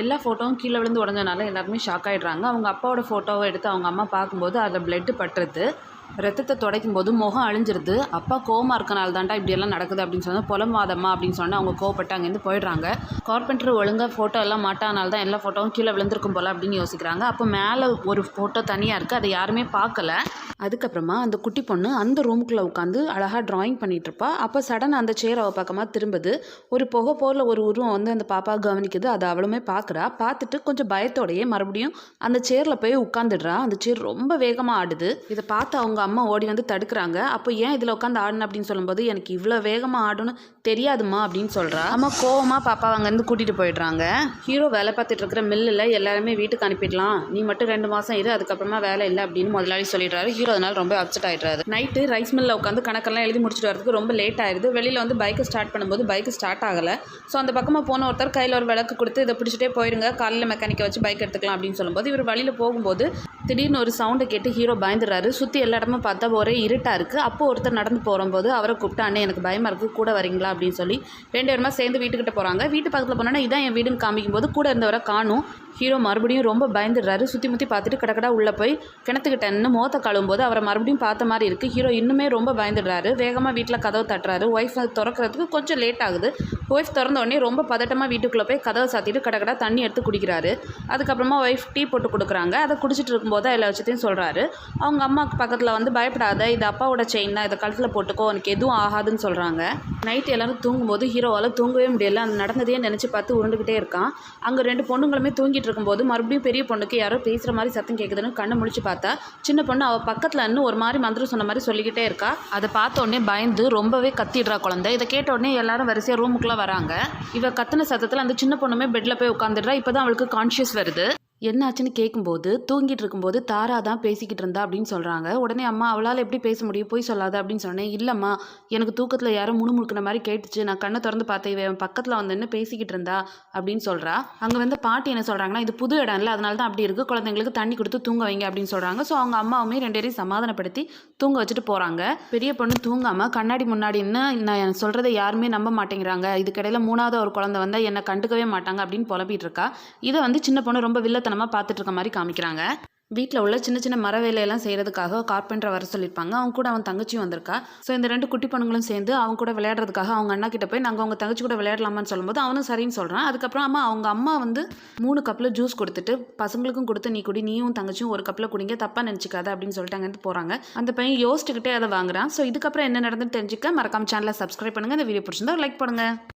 எல்லா ஃபோட்டோவும் கீழே விழுந்து உடஞ்சனால எல்லாருமே ஷாக் ஆகிடுறாங்க அவங்க அப்பாவோட ஃபோட்டோவை எடுத்து அவங்க அம்மா பார்க்கும்போது அதில் பிளட்டு பட்டுருது. ரத்தத்தை துடைக்கும் போது முகம் அழிஞ்சிருது. அப்பா கோமா இருக்கனால தாண்டா இப்படியெல்லாம் நடக்குது அப்படின்னு சொன்னால் புலம்பாதம்மா அப்படின்னு சொன்னால் அவங்க கோவப்பட்டு அங்கேருந்து போயிடுறாங்க. கார்பெண்டர் ஒழுங்காக ஃபோட்டோ எல்லாம் மாட்டானால தான் எல்லா ஃபோட்டோவும் கீழே விழுந்திருக்கும் போல அப்படின்னு யோசிக்கிறாங்க. அப்போ மேலே ஒரு ஃபோட்டோ தனியாக இருக்குது அதை யாருமே பார்க்கல. அதுக்கப்புறமா அந்த குட்டி பொண்ணு அந்த ரூமுக்குள்ளே உட்காந்து அழகாக ட்ராயிங் பண்ணிட்டு இருப்பா அப்போ சடன் அந்த சேர் அவள் பக்கமாக திரும்புது. ஒரு புகை போல ஒரு உருவம் வந்து அந்த பாப்பா கவனிக்குது. அதை அவளுமே பார்க்குறா பார்த்துட்டு கொஞ்சம் பயத்தோடையே மறுபடியும் அந்த சேரில் போய் உட்காந்துடுறா அந்த சேர் ரொம்ப வேகமாக ஆடுது. இதை பார்த்து அவங்க அம்மா ஓடி வந்து தடுக்கிறாங்க. அப்போ ஏன் இதில் உட்காந்து ஆடணும் அப்படின்னு சொல்லும்போது எனக்கு இவ்வளோ வேகமாக ஆடுன்னு தெரியாதுமா அப்படின்னு சொல்கிறா அம்மா கோவமாக பாப்பா அங்கேருந்து கூட்டிகிட்டு போயிடுறாங்க. ஹீரோ வேலை பார்த்துட்டு இருக்கிற மில்லில் எல்லாருமே வீட்டுக்கு அனுப்பிடலாம். நீ மட்டும் ரெண்டு மாதம் இரு அதுக்கப்புறமா வேலை இல்லை அப்படின்னு முதலாளி சொல்லிடுறாரு. ஹீரோ அதனால ரொம்ப அப்செட் ஆகிடுறாரு நைட்டு ரைஸ் மில்லில் உட்காந்து கணக்கெல்லாம் எழுதி முடிச்சுட்டு வரதுக்கு ரொம்ப லேட் ஆயிடுது. வெளியில் வந்து பைக்கை ஸ்டார்ட் பண்ணும்போது பைக்கு ஸ்டார்ட் ஆகலை. ஸோ அந்த பக்கமாக போன ஒருத்தர் கையில் ஒரு விளக்கு கொடுத்து இதை பிடிச்சிட்டே போயிருங்க காலையில் மெக்கானிக்கை வச்சு பைக் எடுத்துக்கலாம் அப்படின்னு சொல்லும்போது இவர் வழியில் போகும்போது திடீர்னு ஒரு சவுண்டை கேட்டு ஹீரோ பயந்துடுறாரு. சுற்றி எல்லா இடமும் பார்த்தா ஒரே இருட்டாக இருக்குது அப்போ ஒருத்தர் நடந்து போகும்போது அவரை கூப்பிட்டு அண்ணே எனக்கு பயமாக இருக்குது கூட வரீங்களா? அப்படின்னு சொல்லி ரெண்டு பேருமா சேர்ந்து வீட்டுக்கிட்ட போகிறாங்க வீட்டு பக்கத்தில் போனோன்னா இதான் என் வீடுன்னு காமிக்கும்போது கூட இருந்தவரை காணும். ஹீரோ மறுபடியும் ரொம்ப பயந்துடுறாரு. சுற்றி முற்றி பார்த்துட்டு கடக்கடா உள்ளே போய் கிணத்துக்கிட்ட நின்று மோத்த போது அவரை மறுபடியும் பார்த்த மாதிரி இருக்குது ஹீரோ இன்னுமே ரொம்ப பயந்துடுறாரு. வேகமாக வீட்டில் கதவை தட்டுறாரு. ஒய்ஃப் திறக்கிறதுக்கு கொஞ்சம் லேட் ஆகுது. ஒய்ஃப் திறந்த உடனே ரொம்ப பதட்டமாக வீட்டுக்குள்ளே போய் கதவை சாத்திட்டு கடக்கடா தண்ணி எடுத்து குடிக்கிறாரு. அதுக்கப்புறமா ஒய்ஃப் டீ போட்டு கொடுக்குறாங்க. அதை குடிச்சிட்டு இருக்கும்போது எல்லா விஷயத்தையும் சொல்கிறாரு அவங்க அம்மாவுக்கு பக்கத்தில் வந்து பயப்படாத இது அப்பாவோட செயின் தான் இதை கழுத்தில் போட்டுக்கோ உனக்கு எதுவும் ஆகாதுன்னு சொல்கிறாங்க நைட் எல்லாரும் தூங்கும்போது ஹீரோவால் தூங்கவே முடியல. அந்த நடந்ததையே நினச்சி பார்த்து உருண்டுக்கிட்டே இருக்கான். அங்கே ரெண்டு பொண்ணுங்களுமே தூங்கிட்டு இருக்கும்போது மறுபடியும் பெரிய பொண்ணுக்கு யாரோ பேசுகிற மாதிரி சத்தம் கேட்குதுன்னு கண்ணை முடிச்சு பார்த்தா சின்ன பொண்ணு அவள் பக்கத்தில் இன்னும் ஒரு மாதிரி மந்திரம் சொன்ன மாதிரி சொல்லிக்கிட்டே இருக்கா. அதை பார்த்த உடனே பயந்து ரொம்பவே கத்திடுறா குழந்தை. இதை கேட்ட உடனே எல்லாரும் வரிசையாக ரூமுக்குள்ளே வராங்க. இவ கத்தின சத்தத்தில் அந்த சின்ன பொண்ணுமே பெட்டில் போய் உட்காந்துடுறா இப்போ தான் அவளுக்கு கான்ஷியஸ் வருது. என்னாச்சுன்னு கேட்கும்போது தூங்கிட்டு இருக்கும்போது தாரா தான் பேசிக்கிட்டு இருந்தா அப்படின்னு சொல்கிறாங்க உடனே அம்மா அவளால் எப்படி பேச முடியும்? போய் சொல்லாத அப்படின்னு சொன்னேன். இல்லைம்மா எனக்கு தூக்கத்தில் யாரோ முணுமுணுக்கிற மாதிரி கேட்டுச்சு. நான் கண்ணை திறந்து பார்த்தேன். இவன் பக்கத்தில் வந்து என்ன பேசிக்கிட்டு இருந்தா அப்படின்னு சொல்கிறா அங்கே வந்து பாட்டி என்ன சொல்கிறாங்கன்னா இது புது இடம் இல்லை. அதனால தான் அப்படி இருக்குது குழந்தைங்களுக்கு தண்ணி கொடுத்து தூங்க வைங்க அப்படின்னு சொல்கிறாங்க ஸோ அவங்க அம்மாவுமே ரெண்டு பேரையும் சமாதானப்படுத்தி தூங்க வச்சுட்டு போகிறாங்க பெரிய பொண்ணு தூங்காமல் கண்ணாடி முன்னாடி நான் சொல்கிறத யாருமே நம்ப மாட்டேங்கிறாங்க. இதுக்கிடையில் மூணாவது ஒரு குழந்தை வந்தால் என்னை கண்டுக்கவே மாட்டாங்க அப்படின்னு புலம்பிட்டு இருக்கா இதை வந்து சின்ன பொண்ணு ரொம்ப வில்ல வில்லத்தனமாக பார்த்துட்டு இருக்க மாதிரி காமிக்கிறாங்க. வீட்டில் உள்ள சின்ன சின்ன மர வேலையெல்லாம் செய்கிறதுக்காக கார்பெண்டரை வர சொல்லியிருப்பாங்க. அவங்க கூட அவன் தங்கச்சியும் வந்திருக்கா. ஸோ இந்த ரெண்டு குட்டி பொண்ணுங்களும் சேர்ந்து அவங்க கூட விளையாடுறதுக்காக அவங்க அண்ணா கிட்ட போய் நாங்கள் அவங்க தங்கச்சி கூட விளையாடலாமான்னு சொல்லும்போது அவனும் சரின்னு சொல்கிறான் அதுக்கப்புறம் அம்மா அவங்க அம்மா வந்து மூணு கப்பில் ஜூஸ் கொடுத்துட்டு பசங்களுக்கும் கொடுத்து நீ குடி நீயும் தங்கச்சியும் ஒரு கப்பில் குடிங்க தப்பாக நினச்சிக்காத அப்படின்னு சொல்லிட்டு அங்கேருந்து போகிறாங்க அந்த பையன் யோசிச்சுக்கிட்டே அதை வாங்குறான். ஸோ இதுக்கப்புறம் என்ன நடந்துன்னு தெரிஞ்சுக்க மறக்காம சேனலை சப்ஸ்கிரைப் பண்ணுங்கள் இந்த வீடியோ பிடிச்சிருந்தா லைக் பண்ணுங்கள்